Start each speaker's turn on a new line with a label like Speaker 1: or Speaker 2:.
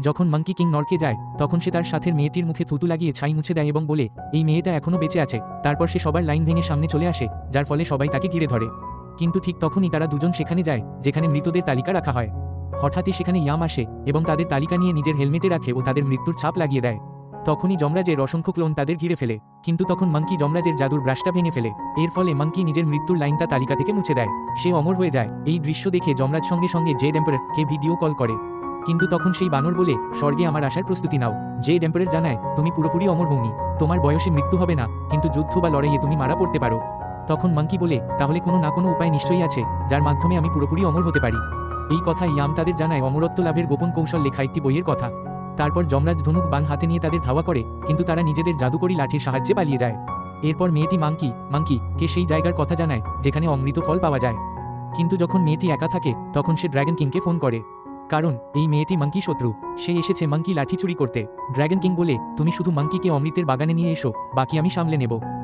Speaker 1: যখন monkey king নরকে যায়, তখন সে তার সাথের মেয়েটির মুখে থুতু লাগিয়ে ছাই মুছে দেয় এবং বলে, এই মেয়েটা এখনও বেঁচে আছে। তারপর সে সবার লাইন ভেঙে সামনে চলে আসে, যার ফলে সবাই তাকে ঘিরে ধরে। কিন্তু ঠিক তখনই তারা দুজন সেখানে যায়, যেখানে মৃতদের তালিকা রাখা হয়। হঠাৎই সেখানে ইয়াম আসে এবং তাদের তালিকা নিয়ে নিজের হেলমেটে রাখে ও তাদের মৃত্যুর ছাপ লাগিয়ে দেয়। তখনই যমরাজের অসংখ্য ক্লোন তাদের ঘিরে ফেলে। কিন্তু তখন মাঙ্কি যমরাজের জাদুর ব্রাশটা ভেঙে ফেলে। এর ফলে মাঙ্কি নিজের মৃত্যুর লাইনটা তালিকা থেকে মুছে দেয়। সে অমর হয়ে যায়। এই দৃশ্য দেখে যমরাজ সঙ্গে সঙ্গে জেড এম্পায়ারকে ভিডিও কল করে। কিন্তু তখন সেই বানর বলে, স্বর্গে আমার আসার প্রস্তুতি নাও। জেড এম্পায়ার জানায়, তুমি পুরোপুরি অমর হওনি। তোমার বয়সে মৃত্যু হবে না, কিন্তু যুদ্ধ বা লড়াইয়ে তুমি মারা পড়তে পারো। তখন মাঙ্কি বলে, তাহলে কোনো না কোনো উপায় নিশ্চয়ই আছে, যার মাধ্যমে আমি পুরোপুরি অমর হতে পারি। এই কথা ইয়াম তাদের জানায় অমরত্ব লাভের গোপন কৌশল লেখা একটি বইয়ের কথা। তারপর যমরাজ ধনুক বান হাতে নিয়ে তাদের ধাওয়া করে, কিন্তু তারা নিজেদের জাদুকরি লাঠির সাহায্যে পালিয়ে যায়। এরপর মেয়েটি মাঙ্কি মাঙ্কি, কে সেই জায়গার কথা জানায়, যেখানে অমৃত ফল পাওয়া যায়? কিন্তু যখন মেয়েটি একা থাকে, তখন সে ড্র্যাগন কিংকে ফোন করে। কারণ, এই মেয়েটি মাঙ্কি শত্রু। সে এসেছে মাঙ্কি লাঠি চুরি করতে। ড্র্যাগন কিং বলে, তুমি শুধু মাঙ্কিকে অমৃতের বাগানে নিয়ে এসো, বাকি আমি সামলে নেব।